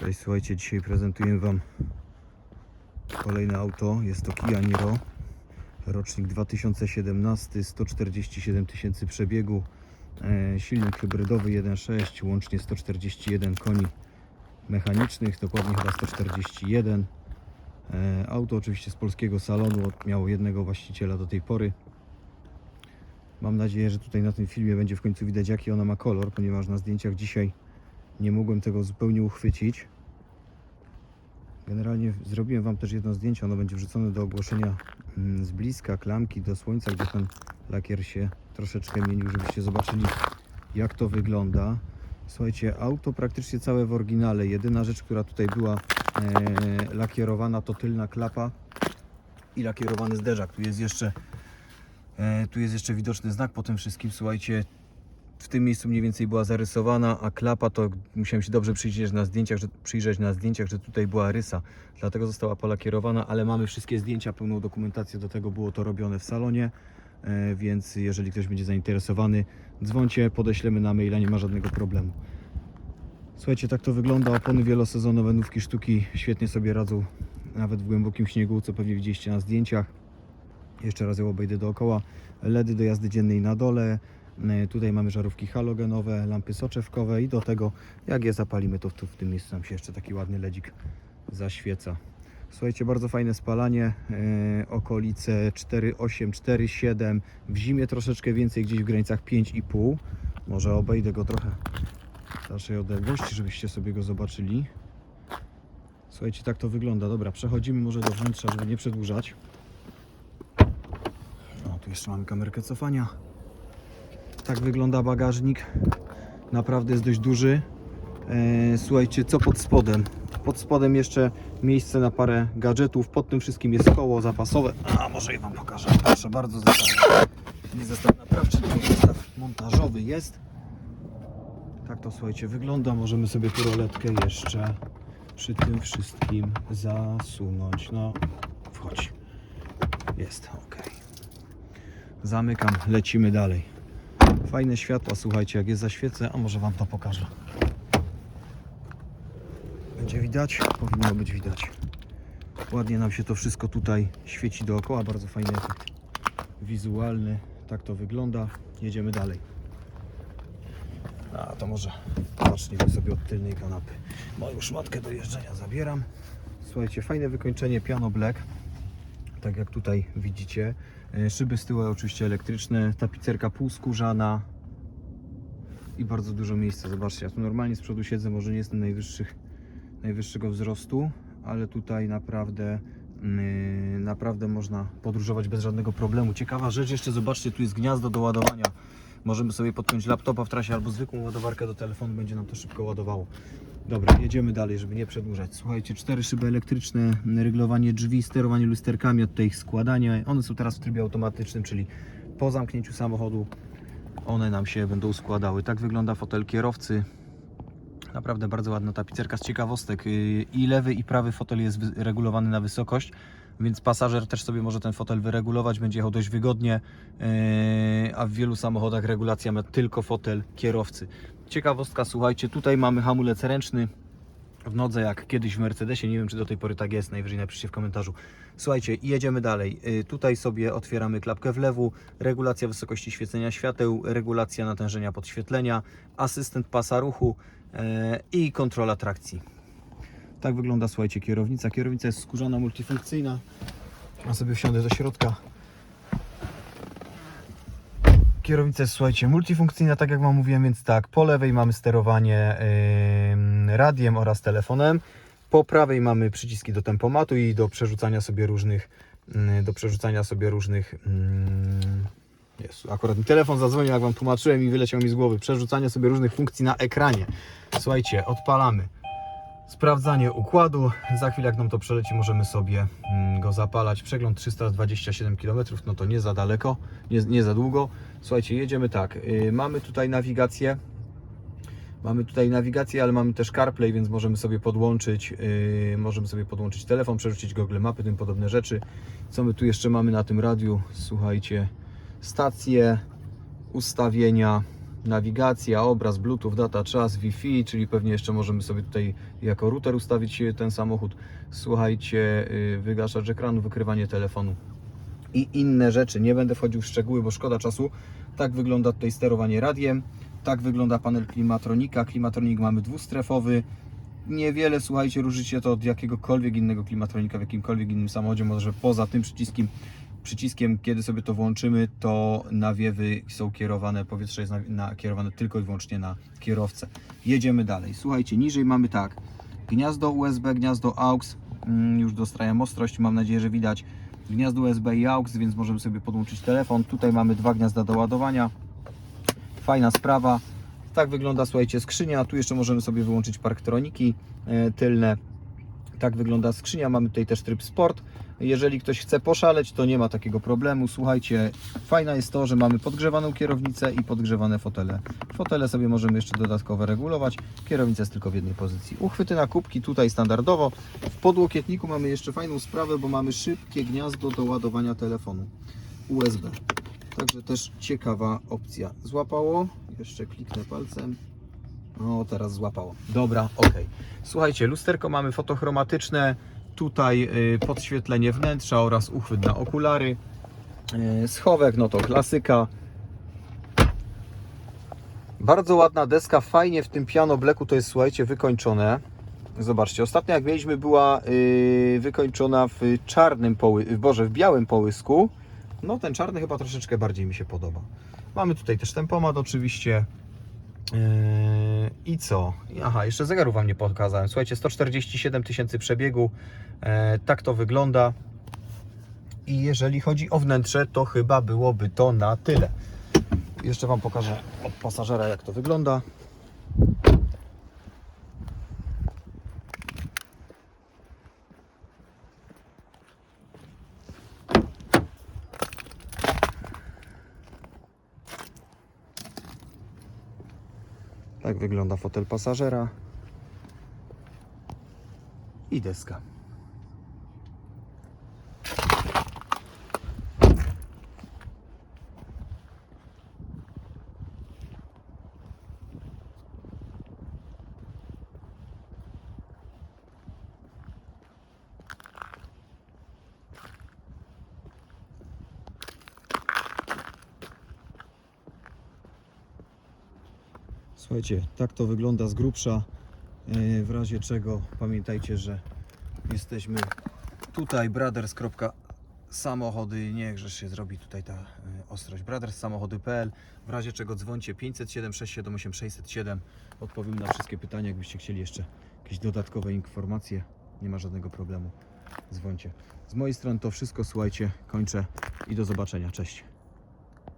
Cześć, słuchajcie, dzisiaj prezentuję Wam kolejne auto. Jest to Kia Niro, rocznik 2017, 147 tysięcy przebiegu, e, silnik hybrydowy 1.6, łącznie 141 koni mechanicznych, dokładnie chyba 141. E, Auto oczywiście z polskiego salonu, miało jednego właściciela do tej pory. Mam nadzieję, że tutaj na tym filmie będzie w końcu widać jaki ona ma kolor, ponieważ na zdjęciach dzisiaj nie mogłem tego zupełnie uchwycić. Generalnie zrobiłem Wam też jedno zdjęcie, ono będzie wrzucone do ogłoszenia mm, z bliska, klamki do słońca, gdzie ten lakier się troszeczkę mienił, żebyście zobaczyli jak to wygląda. Słuchajcie, auto praktycznie całe w oryginale. Jedyna rzecz, która tutaj była e, lakierowana to tylna klapa i lakierowany zderzak. Tu jest jeszcze e, tu jest jeszcze widoczny znak po tym wszystkim. Słuchajcie, w tym miejscu mniej więcej była zarysowana, a klapa to musiałem się dobrze przyjrzeć na zdjęciach, że, przyjrzeć na zdjęciach, że tutaj była rysa. Dlatego została polakierowana, ale mamy wszystkie zdjęcia, pełną dokumentację do tego było to robione w salonie. E, więc jeżeli ktoś będzie zainteresowany, dzwońcie, podeślemy na maila, nie ma żadnego problemu. Słuchajcie, tak to wygląda. Opony wielosezonowe, nówki sztuki świetnie sobie radzą nawet w głębokim śniegu, co pewnie widzieliście na zdjęciach. Jeszcze raz ją obejdę dookoła. LEDy do jazdy dziennej na dole. E, Tutaj mamy żarówki halogenowe, lampy soczewkowe i do tego jak je zapalimy to w tym miejscu nam się jeszcze taki ładny ledzik zaświeca. Słuchajcie, bardzo fajne spalanie, e, okolice 4,8, 4,7, w zimie troszeczkę więcej, gdzieś w granicach 5,5. Może obejdę go trochę z dalszej odległości, żebyście sobie go zobaczyli. Słuchajcie, tak to wygląda. Dobra, przechodzimy może do wnętrza, żeby nie przedłużać. O, tu jeszcze mamy kamerkę cofania. Tak wygląda bagażnik. Naprawdę jest dość duży. E, Słuchajcie, co pod spodem? Pod spodem jeszcze miejsce na parę gadżetów. Pod tym wszystkim jest koło zapasowe. A może je Wam pokażę. Proszę bardzo, zestaw. Nie zestaw naprawczy, tylko zestaw montażowy jest. Tak to słuchajcie wygląda. Możemy sobie tu roletkę jeszcze przy tym wszystkim zasunąć. No, wchodź. Jest, ok. Zamykam, lecimy dalej. Fajne światła, słuchajcie, jak je zaświecę, a może Wam to pokażę. Będzie widać? Powinno być widać. Ładnie nam się to wszystko tutaj świeci dookoła, bardzo fajny efekt wizualny. Tak to wygląda. Jedziemy dalej. A to może zacznijmy sobie od tylnej kanapy. Moją szmatkę do jeżdżenia zabieram. Słuchajcie, fajne wykończenie piano black. Tak jak tutaj widzicie. E, Szyby z tyłu oczywiście elektryczne, tapicerka półskórzana i bardzo dużo miejsca. Zobaczcie, ja tu normalnie z przodu siedzę, może nie jestem najwyższych, najwyższego wzrostu, ale tutaj naprawdę yy, naprawdę można podróżować bez żadnego problemu. Ciekawa rzecz, jeszcze zobaczcie, tu jest gniazdo do ładowania. Możemy sobie podpiąć laptopa w trasie albo zwykłą ładowarkę do telefonu, będzie nam to szybko ładowało. Dobra, jedziemy dalej, żeby nie przedłużać. Słuchajcie, cztery szyby elektryczne, reglowanie drzwi, sterowanie lusterkami, od tutaj ich składanie. One są teraz w trybie automatycznym, czyli po zamknięciu samochodu one nam się będą składały. Tak wygląda fotel kierowcy. Naprawdę bardzo ładna tapicerka z ciekawostek. Yy, I lewy i prawy fotel jest regulowany na wysokość, więc pasażer też sobie może ten fotel wyregulować, będzie jechał dość wygodnie, yy, a w wielu samochodach regulacja ma tylko fotel kierowcy. Ciekawostka, słuchajcie, tutaj mamy hamulec ręczny w nodze, jak kiedyś w Mercedesie. Nie wiem, czy do tej pory tak jest. Najwyżej napiszcie w komentarzu. Słuchajcie, jedziemy dalej. Y, Tutaj sobie otwieramy klapkę w regulacja wysokości świecenia świateł, regulacja natężenia podświetlenia, asystent pasa ruchu e, i kontrola trakcji. Tak wygląda, słuchajcie, kierownica. Kierownica jest skórzana, multifunkcyjna. A sobie wsiądę do środka. Kierownica jest, słuchajcie, multifunkcyjna, tak jak Wam mówiłem, więc tak, po lewej mamy sterowanie ym, radiem oraz telefonem, po prawej mamy przyciski do tempomatu i do przerzucania sobie różnych, ym, do przerzucania sobie różnych, Jezu, akurat mi telefon zadzwonił, jak Wam tłumaczyłem i wyleciał mi z głowy, przerzucania sobie różnych funkcji na ekranie. Słuchajcie, odpalamy. Sprawdzanie układu. Za chwilę, jak nam to przeleci, możemy sobie mm, go zapalać. Przegląd 327 km, no to nie za daleko, nie, nie za długo. Słuchajcie, jedziemy tak. Yy, mamy tutaj nawigację. Mamy tutaj nawigację, ale mamy też CarPlay, więc możemy sobie podłączyć, yy, możemy sobie podłączyć telefon, przerzucić Google Mapy, tym podobne rzeczy. Co my tu jeszcze mamy na tym radiu? Słuchajcie, stacje, ustawienia, nawigacja, obraz, bluetooth, data, czas, Wi-Fi, czyli pewnie jeszcze możemy sobie tutaj jako router ustawić e, ten samochód. Słuchajcie, y, wygaszacz ekranu, wykrywanie telefonu i inne rzeczy. Nie będę wchodził w szczegóły, bo szkoda czasu. Tak wygląda tutaj sterowanie radiem. Tak wygląda panel klimatronika. Klimatronik mamy dwustrefowy. Niewiele, słuchajcie, różni się to od jakiegokolwiek innego klimatronika w jakimkolwiek innym samochodzie. Może poza tym przyciskiem, przyciskiem kiedy sobie to włączymy, to nawiewy są kierowane, powietrze jest na, nakierowane tylko i wyłącznie na kierowcę. Jedziemy dalej. Słuchajcie, niżej mamy tak. Gniazdo USB, gniazdo AUX. Mm, Już dostrajam ostrość, mam nadzieję, że widać gniazdo USB i AUX, więc możemy sobie podłączyć telefon. Tutaj mamy dwa gniazda do ładowania. Fajna sprawa. Tak wygląda, słuchajcie, skrzynia. Tu jeszcze możemy sobie wyłączyć parktroniki e, tylne. Tak wygląda skrzynia. Mamy tutaj też tryb sport. Jeżeli ktoś chce poszaleć, to nie ma takiego problemu. Słuchajcie, fajne jest to, że mamy podgrzewaną kierownicę i podgrzewane fotele. Fotele sobie możemy jeszcze dodatkowo regulować. Kierownica jest tylko w jednej pozycji. Uchwyty na kubki tutaj standardowo. W podłokietniku mamy jeszcze fajną sprawę, bo mamy szybkie gniazdo do ładowania telefonu USB. Także też ciekawa opcja. Złapało? Jeszcze kliknę palcem. O, teraz złapało. Dobra, ok. Słuchajcie, lusterko mamy fotochromatyczne. Tutaj y, podświetlenie wnętrza oraz uchwyt na okulary. Y, schowek, no to klasyka. Bardzo ładna deska, fajnie w tym piano bleku to jest, słuchajcie, wykończone. Zobaczcie, ostatnio jak mieliśmy była y, wykończona w czarnym poły, Boże, w białym połysku. No ten czarny chyba troszeczkę bardziej mi się podoba. Mamy tutaj też tempomat oczywiście. Yy, I co? Aha, jeszcze zegaru Wam nie pokazałem. Słuchajcie, 147 tysięcy przebiegu. E, tak to wygląda. I jeżeli chodzi o wnętrze, to chyba byłoby to na tyle. Jeszcze Wam pokażę od pasażera, jak to wygląda. Tak wygląda fotel pasażera i deska. Słuchajcie, tak to wygląda z grubsza. E, W razie czego pamiętajcie, że jesteśmy tutaj brothers.samochody. Niechże się zrobi tutaj ta e, ostrość. brotherssamochody.pl. W razie czego dzwońcie 507 678 607. Odpowiem na wszystkie pytania, jakbyście chcieli jeszcze jakieś dodatkowe informacje. Nie ma żadnego problemu. Dzwońcie. Z mojej strony to wszystko. Słuchajcie, kończę i do zobaczenia. Cześć.